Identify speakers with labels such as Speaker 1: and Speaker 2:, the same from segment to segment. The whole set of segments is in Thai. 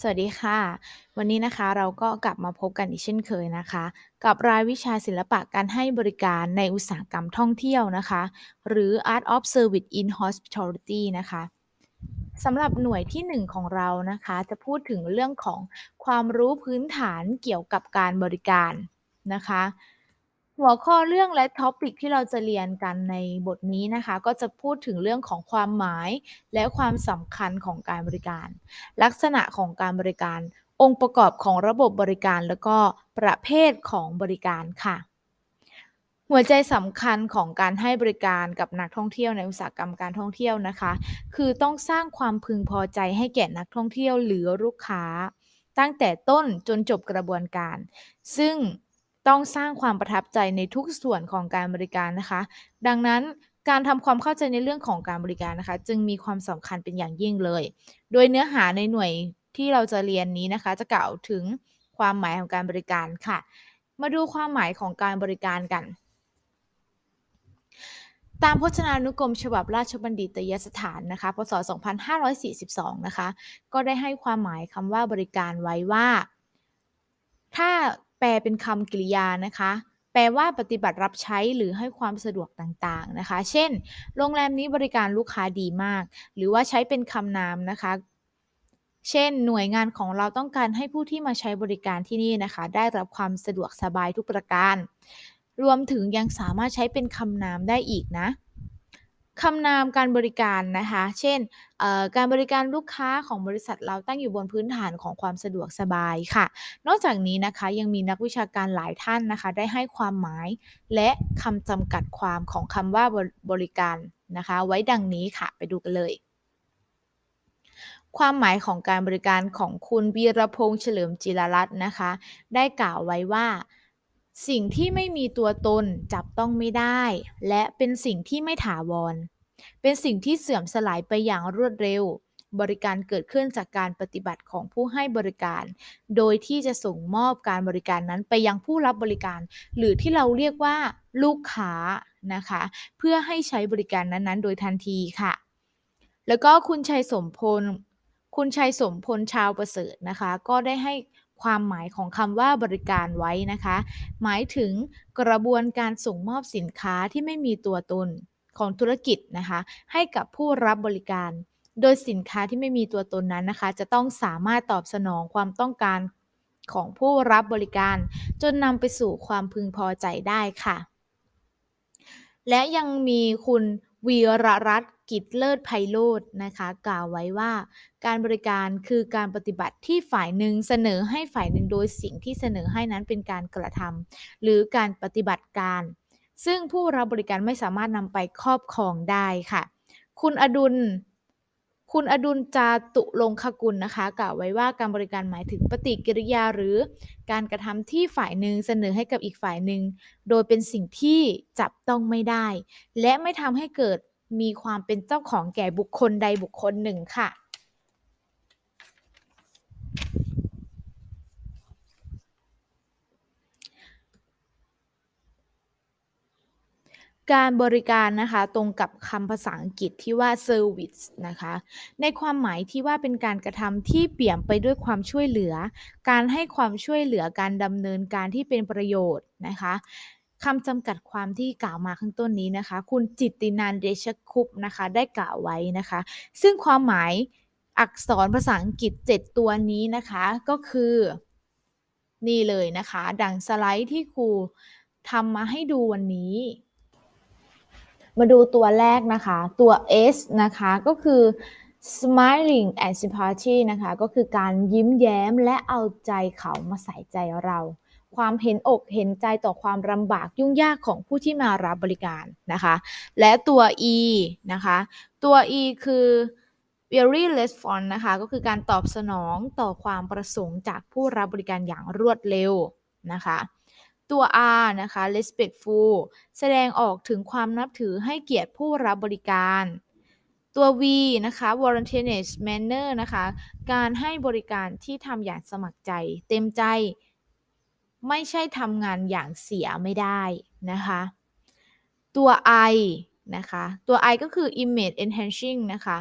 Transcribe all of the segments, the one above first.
Speaker 1: สวัสดีค่ะ วันนี้นะคะเราก็กลับมาพบกันอีกเช่นเคยนะคะ กับรายวิชาศิลปะการให้บริการในอุตสาหกรรมท่องเที่ยวนะคะ หรือ Art of Service in Hospitality นะคะสำหรับหน่วยที่ 1 ของเรานะคะ จะพูดถึงเรื่องของความรู้พื้นฐานเกี่ยวกับการบริการนะคะ หัวข้อเรื่องและ topic ที่เราจะเรียนกันในบทนี้นะคะ ก็จะพูดถึงเรื่องของความหมาย และความสำคัญของการบริการ ลักษณะของการบริการ องค์ประกอบของระบบบริการ แล้วก็ประเภทของบริการค่ะ หัวใจสำคัญของการให้บริการกับนักท่องเที่ยวในอุตสาหกรรมการท่องเที่ยวนะคะ คือต้องสร้างความพึงพอใจให้แก่นักท่องเที่ยวหรือลูกค้า ตั้งแต่ต้นจนจบกระบวนการ ซึ่ง ต้องสร้างความประทับใจในทุกส่วนของการบริการนะคะ ดังนั้นการทำความเข้าใจในเรื่องของการบริการนะคะ จึงมีความสำคัญเป็นอย่างยิ่งเลย โดยเนื้อหาในหน่วยที่เราจะเรียนนี้นะคะ จะกล่าวถึงความหมายของการบริการค่ะ มาดูความหมายของการบริการกัน ตามพจนานุกรมฉบับราชบัณฑิตยสถานนะคะ พศ 2542 นะคะ ก็ได้ให้ความหมายคำว่าบริการไว้ว่า ถ้า แปลเป็นคำกริยานะคะ แปลว่าปฏิบัติรับใช้หรือให้ความสะดวกต่างๆนะคะ เช่น โรงแรมนี้บริการลูกค้าดีมาก หรือว่าใช้เป็นคำนามนะคะ เช่น หน่วยงานของเราต้องการให้ผู้ที่มาใช้บริการที่นี่นะคะ ได้รับความสะดวกสบายทุกประการ รวมถึงยังสามารถใช้เป็นคำนามได้อีกนะ คำนามการบริการนะคะ เช่น การบริการลูกค้าของบริษัทเราตั้งอยู่บนพื้นฐานของความสะดวกสบายค่ะ นอกจากนี้นะคะยังมีนักวิชาการหลายท่านนะคะ ได้ให้ความหมายและคำจำกัดความของคำว่าบริการนะคะ ไว้ดังนี้ค่ะ ไปดูกันเลย ความหมายของการบริการของคุณวีรพงษ์เฉลิมจิรรัตน์นะคะ ได้กล่าวไว้ว่า สิ่งที่ไม่มีตัวตนจับต้องไม่ได้ และเป็นสิ่งที่ไม่ถาวร เป็นสิ่งที่เสื่อมสลายไปอย่างรวดเร็ว บริการเกิดขึ้นจากการปฏิบัติของผู้ให้บริการ โดยที่จะส่งมอบการบริการนั้นไปยังผู้รับบริการ หรือที่เราเรียกว่าลูกค้านะคะ เพื่อให้ใช้บริการนั้นๆ โดยทันทีค่ะ แล้วก็คุณชัยสมพลคุณชัยสมพลชาวประเสริฐนะคะ ก็ได้ให้ ความหมายของคำว่าบริการไว้นะคะ หมายถึงกระบวนการส่งมอบสินค้าที่ไม่มีตัวตนของธุรกิจนะคะ ให้กับผู้รับบริการ โดยสินค้าที่ไม่มีตัวตนนั้นนะคะ จะต้องสามารถตอบสนองความต้องการของผู้รับบริการ จนนำไปสู่ความพึงพอใจได้ค่ะ และยังมีคุณ วีรรัตน์กิจเลิศไพโรจน์นะคะกล่าวไว้ว่า การบริการคือการปฏิบัติที่ฝ่ายหนึ่งเสนอให้ฝ่ายหนึ่งโดยสิ่งที่เสนอให้นั้นเป็นการกระทำหรือการปฏิบัติการ ซึ่งผู้รับบริการไม่สามารถนำไปครอบครองได้ค่ะ คุณอดุล คุณอดุลจาตุลงคกุลนะคะกล่าวไว้ว่าการบริการหมายถึงปฏิกิริยาหรือการกระทำที่ฝ่ายหนึ่งเสนอให้กับอีกฝ่ายหนึ่ง โดยเป็นสิ่งที่จับต้องไม่ได้ และไม่ทำให้เกิดมีความเป็นเจ้าของแก่บุคคลใดบุคคลหนึ่งค่ะ การบริการนะคะตรงกับคำภาษาอังกฤษที่ว่า service นะคะ ในความหมายที่ว่าเป็นการกระทำที่เปี่ยมไปด้วยความช่วยเหลือ การให้ความช่วยเหลือการดำเนินการที่เป็นประโยชน์นะคะคำจำกัดความที่กล่าวมาข้างต้นนี้นะคะ คุณจิตตินันเดชคุปนะคะ ได้กล่าวไว้นะคะ ซึ่งความหมายอักษรภาษาอังกฤษ 7 ตัวนี้นะคะก็คือนี่เลยนะคะ ดังสไลด์ที่ครูทำมาให้ดูวันนี้ มาดูตัวแรกนะคะ ตัว S นะคะก็คือ smiling and sympathy นะคะก็คือการยิ้มแย้มและเอาใจเขามาใส่ใจเรา ความเห็นอกเห็นใจต่อความลำบากยุ่งยากของผู้ที่มารับบริการนะคะ และตัว E นะคะ ตัว E คือ very response นะคะก็คือการตอบสนองต่อความประสงค์จากผู้รับบริการอย่างรวดเร็วนะคะ ตัว R นะคะ respectful แสดงออกถึงความนับถือให้เกียรติผู้รับบริการ ตัว V นะคะ Volunteerismanner นะคะ การให้บริการที่ทำอย่างสมัครใจ เต็มใจ ไม่ใช่ทำงานอย่างเสียไม่ได้นะคะ ตัว I นะคะ ตัว I ก็คือ image enhancing นะคะ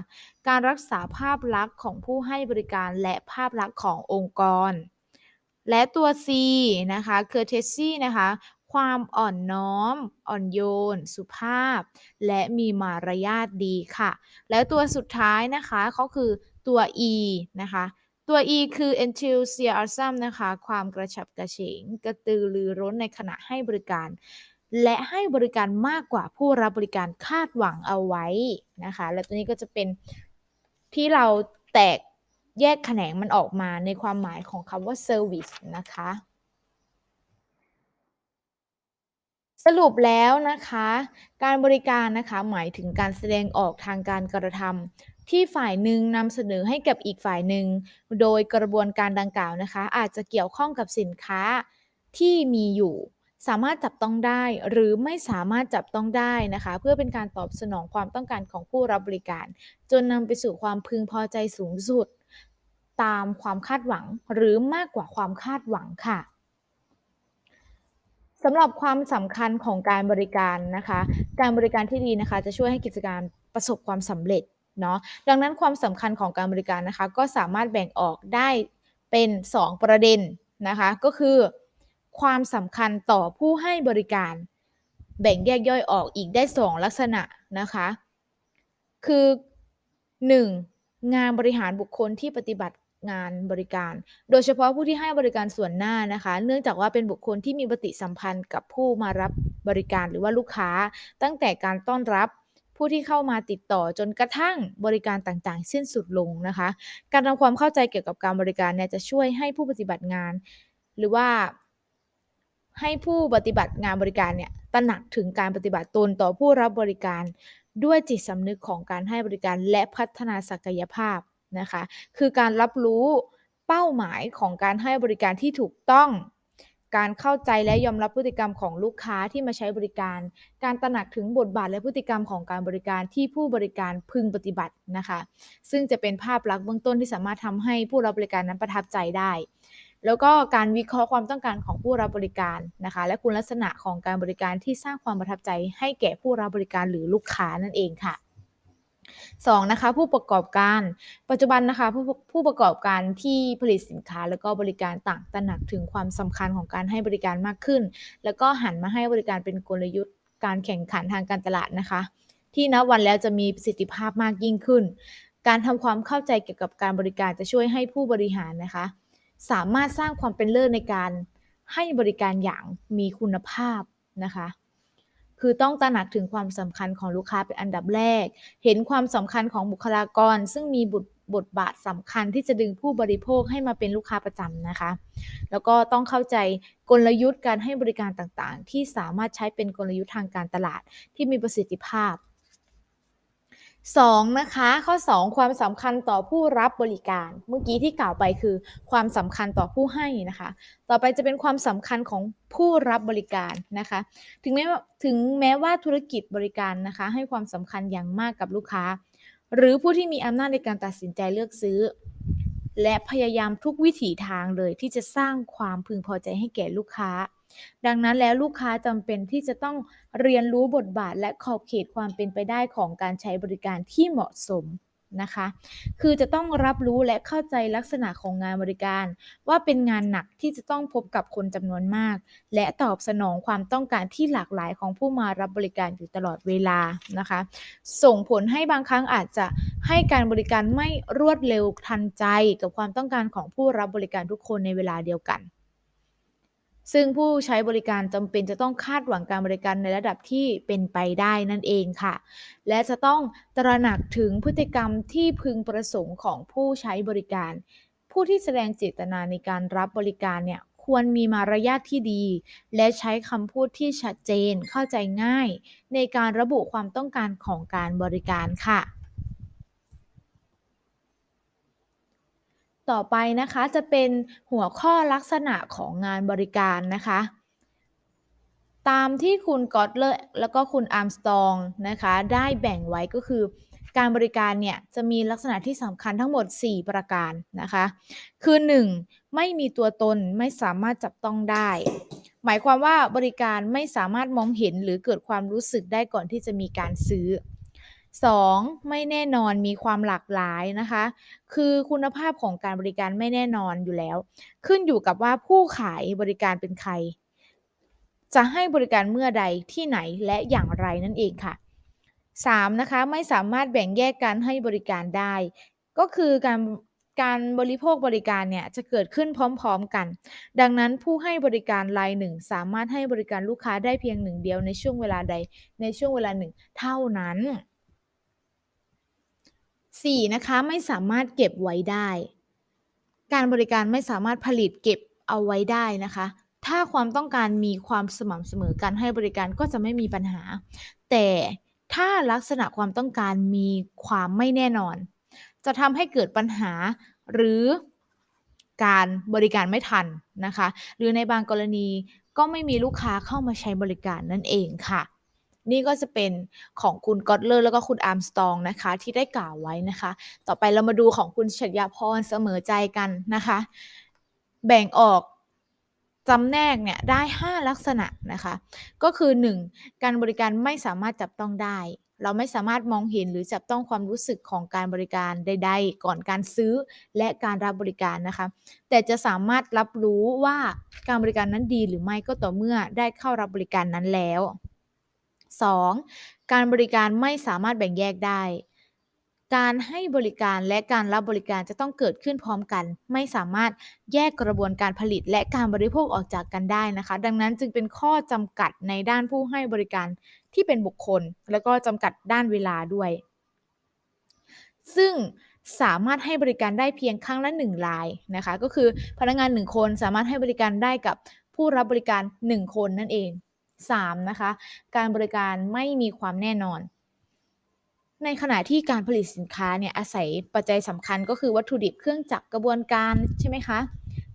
Speaker 1: การรักษาภาพลักษณ์ของผู้ให้บริการและภาพลักษณ์ขององค์กร และตัว C นะคะ courtesy นะคะ ความอ่อนน้อม อ่อนโยน สุภาพ และมีมารยาทดีค่ะ และตัวสุดท้ายนะคะก็คือตัว E นะคะ ตัว E คือ enthusiasm นะคะ ความกระฉับกระเฉง กระตือรือร้นในขณะให้บริการ และให้บริการมากกว่าผู้รับบริการคาดหวังเอาไว้นะคะ และตัวนี้ก็จะเป็นที่เราแตก แยกแขนงมันออกมาในความหมายของคำว่า service นะคะ สรุปแล้วนะคะ การบริการนะคะหมายถึงการแสดงออกทางการกระทำที่ฝ่ายหนึ่งนำเสนอให้กับอีกฝ่ายหนึ่ง โดยกระบวนการดังกล่าวนะคะ อาจจะเกี่ยวข้องกับสินค้าที่มีอยู่สามารถจับต้องได้หรือไม่สามารถจับต้องได้นะคะ เพื่อเป็นการตอบสนองความต้องการของผู้รับบริการ จนนำไปสู่ความพึงพอใจสูงสุด ตามความคาดหวังหรือมากกว่าความคาดหวังค่ะสำหรับความสำคัญของการบริการนะคะ การบริการที่ดีนะคะจะช่วยให้กิจการประสบความสำเร็จเนาะดังนั้นความสำคัญของการบริการนะคะ ก็สามารถแบ่งออกได้เป็น 2 ประเด็นนะคะ ก็คือ ความสำคัญต่อผู้ให้บริการ แบ่งแยกย่อยออกอีกได้ 2 ลักษณะนะคะ คือ 1. งานบริหารบุคคลที่ปฏิบัติ งานบริการ โดยเฉพาะผู้ที่ให้บริการส่วนหน้านะคะ เนื่องจากว่าเป็นบุคคลที่มีปฏิสัมพันธ์กับผู้มารับบริการหรือว่าลูกค้า ตั้งแต่การต้อนรับผู้ที่เข้ามาติดต่อจนกระทั่งบริการต่างๆ สิ้นสุดลงนะคะ การทำความเข้าใจเกี่ยวกับการบริการเนี่ยจะช่วยให้ผู้ปฏิบัติงาน หรือว่าให้ผู้ปฏิบัติงานบริการเนี่ยตระหนักถึงการปฏิบัติตนต่อผู้รับบริการ ด้วยจิตสำนึกของการให้บริการและพัฒนาศักยภาพ นะคะ คือการรับรู้เป้าหมายของการให้บริการที่ถูกต้อง การเข้าใจและยอมรับพฤติกรรมของลูกค้าที่มาใช้บริการ การตระหนักถึงบทบาทและพฤติกรรมของการบริการที่ผู้บริการพึงปฏิบัตินะคะ ซึ่งจะเป็นภาพลักษณ์เบื้องต้นที่สามารถทำให้ผู้รับบริการนั้นประทับใจได้แล้วก็การวิเคราะห์ความต้องการของผู้รับบริการนะคะ และคุณลักษณะของการบริการที่สร้างความประทับใจให้แก่ผู้รับบริการหรือลูกค้านั่นเองค่ะ 2. นะคะผู้ประกอบการปัจจุบันนะคะผู้ผู้ประกอบการที่ผลิตสินค้าแล้วก็บริการต่างตระหนักถึงความสำคัญของการให้บริการมากขึ้น แล้วก็หันมาให้บริการเป็นกลยุทธ์การแข่งขันทางการตลาดนะคะ ที่นับวันแล้วจะมีประสิทธิภาพมากยิ่งขึ้น การทำความเข้าใจเกี่ยวกับการบริการจะช่วยให้ผู้บริหารนะคะ สามารถสร้างความเป็นเลิศในการให้บริการอย่างมีคุณภาพนะคะ คือต้องตระหนักถึงความสำคัญของลูกค้าเป็นอันดับแรก เห็นความสำคัญของบุคลากร ซึ่งมีบทบทบาทสำคัญที่จะดึงผู้บริโภคให้มาเป็นลูกค้าประจำนะคะ แล้วก็ต้องเข้าใจกลยุทธ์การให้บริการต่างๆ ที่สามารถใช้เป็นกลยุทธ์ทางการตลาดที่มีประสิทธิภาพ 2. นะคะข้อ 2 ความสำคัญต่อผู้รับบริการ เมื่อกี้ที่กล่าวไปคือความสำคัญต่อผู้ให้นะคะ ต่อไปจะเป็นความสำคัญของผู้รับบริการนะคะ ถึงแม้ถึงแม้ว่าธุรกิจบริการนะคะ ให้ความสำคัญอย่างมากกับลูกค้า หรือผู้ที่มีอำนาจในการตัดสินใจเลือกซื้อ และพยายามทุกวิถีทางเลยที่จะสร้างความพึงพอใจให้แก่ลูกค้า ดังนั้นแล้วลูกค้าจำเป็นที่จะต้องเรียนรู้บทบาทและขอบเขตความเป็นไปได้ของการใช้บริการที่เหมาะสมนะคะ คือจะต้องรับรู้และเข้าใจลักษณะของงานบริการ ว่าเป็นงานหนักที่จะต้องพบกับคนจำนวนมาก และตอบสนองความต้องการที่หลากหลายของผู้มารับบริการอยู่ตลอดเวลานะคะ ส่งผลให้บางครั้งอาจจะให้การบริการไม่รวดเร็วทันใจกับความต้องการของผู้รับบริการทุกคนในเวลาเดียวกัน ซึ่งผู้ใช้บริการจำเป็นจะต้องคาดหวังการบริการในระดับที่เป็นไปได้นั่นเองค่ะ และจะต้องตระหนักถึงพฤติกรรมที่พึงประสงค์ของผู้ใช้บริการ ผู้ที่แสดงเจตนาในการรับบริการเนี่ยควรมีมารยาทที่ดี และใช้คำพูดที่ชัดเจนเข้าใจง่าย ในการระบุความต้องการของการบริการค่ะ ต่อไปนะคะจะเป็นหัวข้อลักษณะของงานบริการนะคะ ตามที่คุณกอตเลอร์แล้วก็คุณอาร์มสตองนะคะได้แบ่งไว้ก็คือ การบริการเนี่ยจะมีลักษณะที่สำคัญทั้งหมด 4 ประการนะคะ คือ 1. ไม่มีตัวตนไม่สามารถจับต้องได้ หมายความว่าบริการไม่สามารถมองเห็นหรือเกิดความรู้สึกได้ก่อนที่จะมีการซื้อ 2. ไม่แน่นอนมีความหลากหลายนะคะ คือคุณภาพของการบริการไม่แน่นอนอยู่แล้ว ขึ้นอยู่กับว่าผู้ขายบริการเป็นใคร จะให้บริการเมื่อใดที่ไหนและอย่างไรนั่นเองค่ะ 3. นะคะไม่สามารถแบ่งแยกการให้บริการได้ ก็คือการการบริโภคบริการเนี่ยจะเกิดขึ้นพร้อมๆกัน ดังนั้นผู้ให้บริการรายหนึ่งสามารถให้บริการลูกค้าได้เพียงหนึ่งเดียวในช่วงเวลาใดในช่วงเวลาหนึ่งเท่านั้น 4. นะคะไม่สามารถเก็บไว้ได้ การบริการไม่สามารถผลิตเก็บเอาไว้ได้นะคะ ถ้าความต้องการมีความสม่ำเสมอการให้บริการก็จะไม่มีปัญหา แต่ถ้าลักษณะความต้องการมีความไม่แน่นอน จะทำให้เกิดปัญหาหรือการบริการไม่ทันนะคะ หรือในบางกรณีก็ไม่มีลูกค้าเข้ามาใช้บริการนั่นเองค่ะ นี่ก็จะเป็นของคุณกอตเลอร์แล้วก็คุณอาร์มสตองนะคะที่ได้กล่าวไว้นะคะ ต่อไปเรามาดูของคุณชัยพรเสมอใจกันนะคะ แบ่งออกจำแนกเนี่ยได้ 5 ลักษณะนะคะ ก็คือ 1. การบริการไม่สามารถจับต้องได้ เราไม่สามารถมองเห็นหรือจับต้องความรู้สึกของการบริการใดๆ ก่อนการซื้อและการรับบริการนะคะ แต่จะสามารถรับรู้ว่าการบริการนั้นดีหรือไม่ก็ต่อเมื่อได้เข้ารับบริการนั้นแล้ว 2. การบริการไม่สามารถแบ่งแยกได้ การให้บริการและการรับบริการจะต้องเกิดขึ้นพร้อมกัน ไม่สามารถแยกกระบวนการผลิตและการบริโภคออกจากกันได้นะคะ ดังนั้นจึงเป็นข้อจำกัดในด้านผู้ให้บริการที่เป็นบุคคล แล้วก็จำกัดด้านเวลาด้วย ซึ่งสามารถให้บริการได้เพียงครั้งละหนึ่งรายนะคะ ก็คือพนักงานหนึ่งคนสามารถให้บริการได้กับผู้รับบริการหนึ่งคนนั่นเอง 3. นะคะ การบริการไม่มีความแน่นอน ในขณะที่การผลิตสินค้าเนี่ยอาศัยปัจจัยสำคัญก็คือวัตถุดิบเครื่องจักรกระบวนการใช่ไหมคะ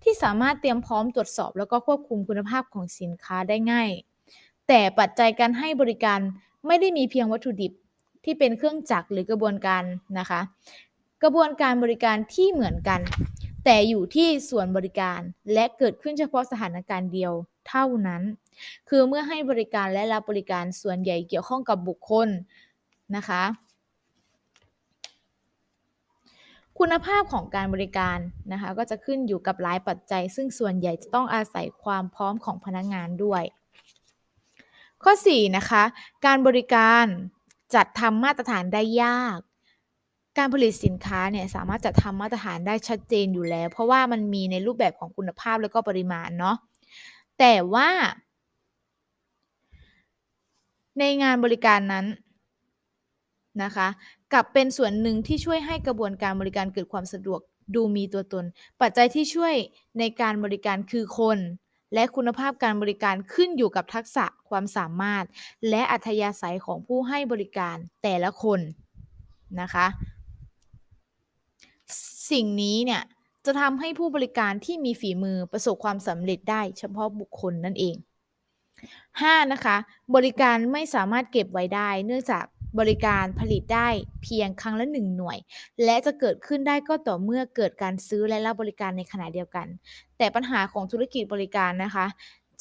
Speaker 1: ที่สามารถเตรียมพร้อมตรวจสอบ แล้วก็ควบคุมคุณภาพของสินค้าได้ง่าย แต่ปัจจัยการให้บริการไม่ได้มีเพียงวัตถุดิบที่เป็นเครื่องจักรหรือกระบวนการนะคะ กระบวนการบริการที่เหมือนกัน แต่อยู่ที่ส่วนบริการและเกิดขึ้นเฉพาะสถานการณ์เดียวเท่านั้น คือเมื่อให้บริการและรับบริการส่วนใหญ่เกี่ยวข้องกับบุคคลนะคะ คุณภาพของการบริการนะคะก็จะขึ้นอยู่กับหลายปัจจัย ซึ่งส่วนใหญ่จะต้องอาศัยความพร้อมของพนักงานด้วย ข้อ4นะคะการบริการจัดทำมาตรฐานได้ยากการผลิตสินค้าเนี่ยสามารถจัดทำมาตรฐานได้ชัดเจนอยู่แล้ว เพราะว่ามันมีในรูปแบบของคุณภาพแล้วก็ปริมาณเนาะแต่ว่า ในงานบริการนั้นนะคะกลับเป็นส่วนหนึ่งที่ช่วยให้กระบวนการบริการเกิดความสะดวกดูมีตัวตน ปัจจัยที่ช่วยในการบริการคือคน และคุณภาพการบริการขึ้นอยู่กับทักษะความสามารถ และอัธยาศัยของผู้ให้บริการแต่ละคนนะคะสิ่งนี้เนี่ยจะทำให้ผู้บริการที่มีฝีมือประสบความสำเร็จได้เฉพาะบุคคลนั่นเอง 5. นะคะ บริการไม่สามารถเก็บไว้ได้ เนื่องจากบริการผลิตได้เพียงครั้งละหนึ่งหน่วย และจะเกิดขึ้นได้ก็ต่อเมื่อเกิดการซื้อและรับบริการในขณะเดียวกัน แต่ปัญหาของธุรกิจบริการนะคะ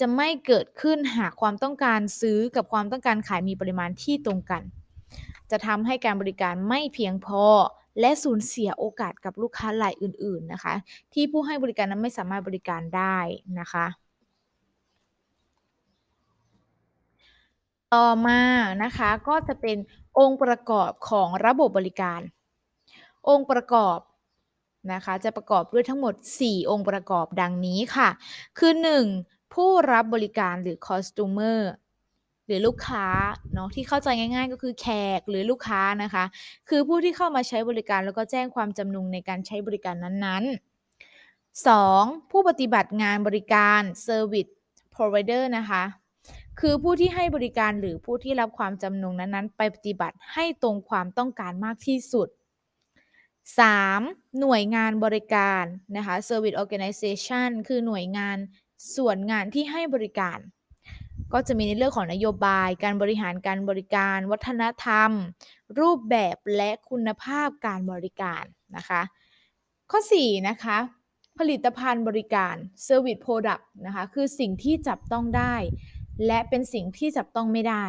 Speaker 1: จะไม่เกิดขึ้นหากความต้องการซื้อกับความต้องการขายมีปริมาณที่ตรงกัน จะทำให้การบริการไม่เพียงพอและสูญเสียโอกาสกับลูกค้ารายอื่น ๆนะคะ ที่ผู้ให้บริการนั้นไม่สามารถบริการได้นะคะ ต่อมานะคะก็จะเป็นองค์ประกอบของระบบบริการ องค์ประกอบนะคะจะประกอบด้วยทั้งหมด 4 องค์ประกอบดังนี้ค่ะ คือ 1. ผู้รับบริการหรือ customer หรือลูกค้าเนาะที่เข้าใจง่าย ๆ ก็คือแขกหรือลูกค้านะคะ คือผู้ที่เข้ามาใช้บริการแล้วก็แจ้งความจำนงในการใช้บริการนั้นๆ 2. ผู้ปฏิบัติงานบริการ service provider นะคะ คือผู้ที่ให้บริการหรือผู้ที่รับความจำนงนั้นๆ ไปปฏิบัติให้ตรงความต้องการมากที่สุด 3. หน่วยงานบริการนะคะ service organization คือหน่วยงานส่วนงานที่ให้บริการ ก็จะมีในเรื่องของนโยบาย การบริหารการบริการ วัฒนธรรม รูปแบบและคุณภาพการบริการนะคะ ข้อ 4 นะคะ ผลิตภัณฑ์บริการ Service Product นะคะ คือสิ่งที่จับต้องได้ และเป็นสิ่งที่จับต้องไม่ได้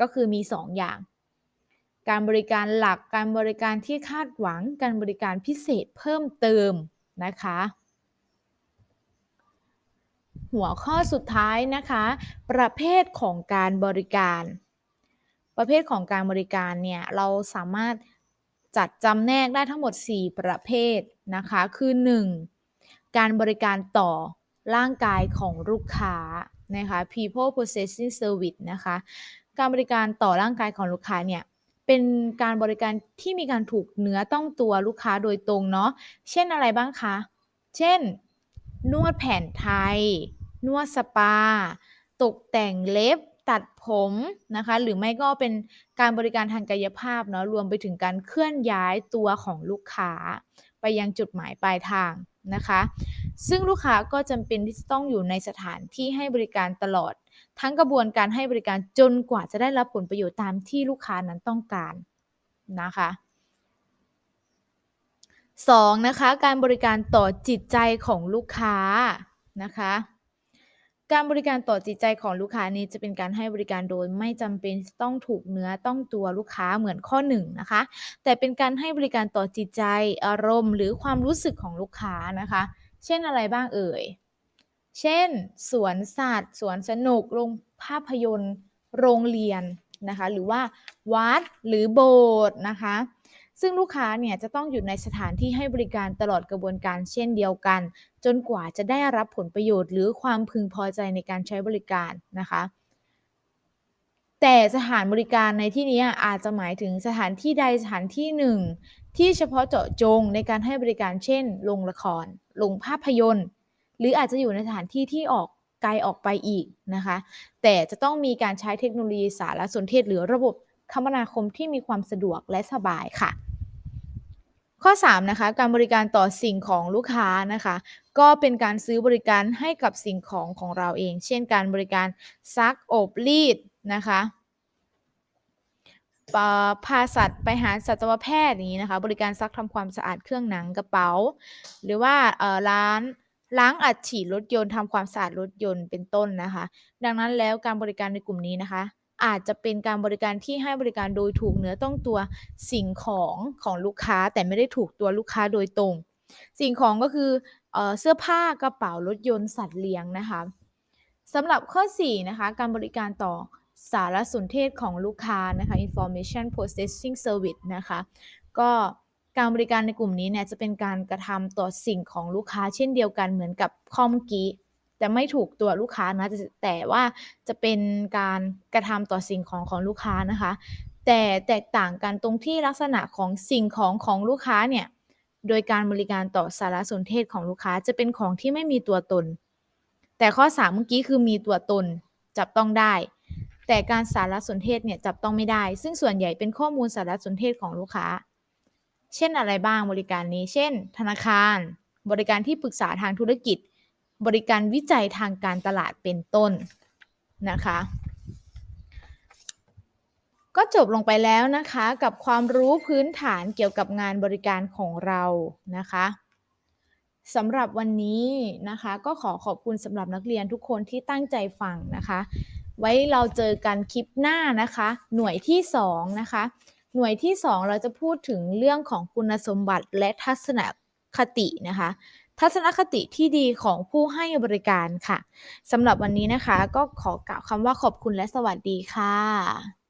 Speaker 1: ก็คือมี 2 อย่าง การบริการหลักการบริการที่คาดหวังการบริการพิเศษเพิ่มเติมนะคะ หัวข้อสุดท้ายนะคะ ประเภทของการบริการ ประเภทของการบริการเนี่ยเราสามารถจัดจำแนกได้ทั้งหมด 4 ประเภทนะคะ คือ 1. การบริการต่อร่างกายของลูกค้า นะคะ people processing service นะคะ การบริการต่อร่างกายของลูกค้าเนี่ยเป็นการบริการที่มีการถูกเนื้อต้องตัวลูกค้าโดยตรงเนาะ เช่นอะไรบ้างคะ เช่น นวดแผนไทย นวดสปา ตกแต่งเล็บ ตัดผมนะคะ หรือไม่ก็เป็นการบริการทางกายภาพเนาะ รวมไปถึงการเคลื่อนย้ายตัวของลูกค้า ไปยังจุดหมายปลายทางนะคะ ซึ่งลูกค้าก็จำเป็นที่จะต้องอยู่ในสถานที่ให้บริการตลอด ทั้งกระบวนการให้บริการจนกว่าจะได้รับผลประโยชน์ตามที่ลูกค้านั้นต้องการนะคะ 2. นะคะการบริการต่อจิตใจของลูกค้านะคะการบริการต่อจิตใจของลูกค้านี้จะเป็นการให้บริการโดยไม่จำเป็นต้องถูกเนื้อต้องตัวลูกค้าเหมือนข้อ1นะคะ แต่เป็นการให้บริการต่อจิตใจอารมณ์ หรือความรู้สึกของลูกค้านะคะ เช่นอะไรบ้างเอ่ย เช่น สวนสัตว์ สวนสนุก โรงภาพยนตร์ โรงเรียนนะคะ หรือว่าวัดหรือโบสถ์นะคะ ซึ่งลูกค้าเนี่ยจะต้องอยู่ในสถานที่ให้บริการตลอดกระบวนการเช่นเดียวกัน จนกว่าจะได้รับผลประโยชน์ หรือความพึงพอใจในการใช้บริการนะคะแต่สถานบริการในที่นี้อาจจะหมายถึงสถานที่ใดสถานที่หนึ่ง ที่เฉพาะเจาะจงในการให้บริการเช่นโรงละคร โรงภาพยนตร์ หรืออาจจะอยู่ในสถานที่ที่ออกไกลออกไปอีกนะคะ แต่จะต้องมีการใช้เทคโนโลยีสารสนเทศ หรือระบบคมนาคมที่มีความสะดวกและสบายค่ะ ข้อ3นะคะการบริการต่อสิ่งของลูกค้านะคะ ก็เป็นการซื้อบริการให้กับสิ่งของของเราเอง เช่น การบริการซักอบรีดนะคะ พาสัตว์ไปหาสัตวแพทย์อย่างนี้นะคะ บริการซักทำความสะอาดเครื่องหนังกระเป๋า หรือว่าร้านล้างอัดฉีดรถยนต์ทำความสะอาดรถยนต์เป็นต้นนะคะ ดังนั้นแล้วการบริการในกลุ่มนี้นะคะ อาจจะเป็นการบริการที่ให้บริการโดยถูกเนื้อต้องตัวสิ่งของของลูกค้าแต่ไม่ได้ถูกตัวลูกค้าโดยตรง สิ่งของก็คือเออเสื้อผ้ากระเป๋ารถยนต์สัตว์เลี้ยงนะคะสำหรับข้อ4นะคะการบริการต่อ สารสนเทศของลูกค้านะคะ information processing service นะคะ ก็การบริการในกลุ่มนี้เนี่ยจะเป็นการกระทำต่อสิ่งของลูกค้าเช่นเดียวกันเหมือนกับข้อเมื่อกี้จะไม่ถูกตัวลูกค้านะแต่ว่าจะเป็นการกระทำต่อสิ่งของของลูกค้านะคะ แต่แตกต่างกันตรงที่ลักษณะของสิ่งของของลูกค้าเนี่ยโดยการบริการต่อสารสนเทศของลูกค้าจะเป็นของที่ไม่มีตัวตน แต่ข้อ 3 เมื่อกี้คือมีตัวตนจับต้องได้ แต่การสารสนเทศเนี่ยจับต้องไม่ได้ ซึ่งส่วนใหญ่เป็นข้อมูลสารสนเทศของลูกค้า เช่นอะไรบ้างบริการนี้ เช่น ธนาคาร บริการที่ปรึกษาทางธุรกิจ บริการวิจัยทางการตลาดเป็นต้นนะคะ ก็จบลงไปแล้วนะคะกับความรู้พื้นฐานเกี่ยวกับงานบริการของเรานะคะสำหรับวันนี้นะคะ ก็ขอขอบคุณสำหรับนักเรียนทุกคนที่ตั้งใจฟังนะคะ ไว้เราเจอกันคลิปหน้านะคะ หน่วยที่ 2 นะคะ หน่วยที่ 2 เราจะพูดถึงเรื่องของคุณสมบัติและทัศนคตินะคะ ทัศนคติที่ดีของผู้ให้บริการค่ะสำหรับวันนี้นะคะ ก็ขอกล่าวคำว่าขอบคุณและสวัสดีค่ะ